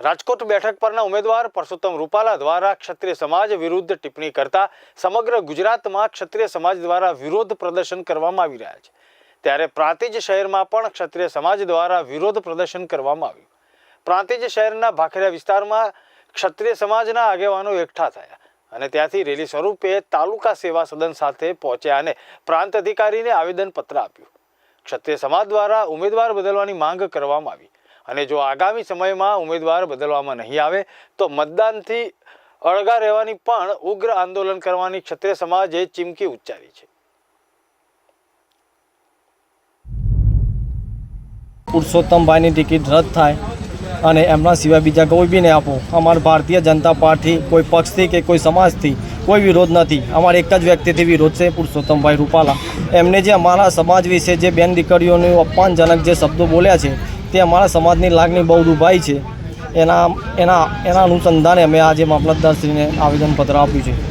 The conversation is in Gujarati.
રાજકોટ બેઠક પરના ઉમેદવાર પરસોત્તમ રૂપાલા દ્વારા ક્ષત્રિય સમાજ વિરુદ્ધ ટિપ્પણી કરતા સમગ્ર ગુજરાતમાં ક્ષત્રિય સમાજ દ્વારા વિરોધ પ્રદર્શન કરવામાં આવી રહ્યા છે. ત્યારે પ્રાંતિજ શહેરમાં પણ ક્ષત્રિય સમાજ દ્વારા વિરોધ પ્રદર્શન કરવામાં આવ્યું. પ્રાંતિજ શહેરના ભાખરિયા વિસ્તારમાં ક્ષત્રિય સમાજના આગેવાનો એકઠા થયા અને ત્યાંથી રેલી સ્વરૂપે તાલુકા સેવા સદન સાથે પહોંચ્યા અને પ્રાંત અધિકારીને આવેદનપત્ર આપ્યું. ક્ષત્રિય સમાજ દ્વારા ઉમેદવાર બદલવાની માંગ કરવામાં આવી. અને જો આગામી સમયમાં ઉમેદવાર બદલવામાં નહીં આવે, તો મતદાનથી અળગા રહેવાની પણ ઉગ્ર આંદોલન કરવાની ક્ષત્રિય સમાજે ચીમકી ઉચ્ચારી છે. પુરુષોત્તમભાઈની ટિકિટ રદ થાય અને એમના સિવાય બીજા કોઈ બી ને આપો. અમારા ભારતીય જનતા પાર્ટી કોઈ પક્ષથી કે કોઈ સમાજથી કોઈ વિરોધ નથી. અમારે એક જ વ્યક્તિથી વિરોધ છે, પુરુષોત્તમભાઈ રૂપાલા. એમને જે અમારા સમાજ વિશે જે બેન દીકરીઓનું અપમાનજનક જે શબ્દો બોલ્યા છે તે અમારા સમાજની લાગણી બહુ દુભાઈ છે. એના એના એના અનુસંધાને અમે આજે મામલતદારશ્રીને આવેદનપત્ર આપ્યું છે.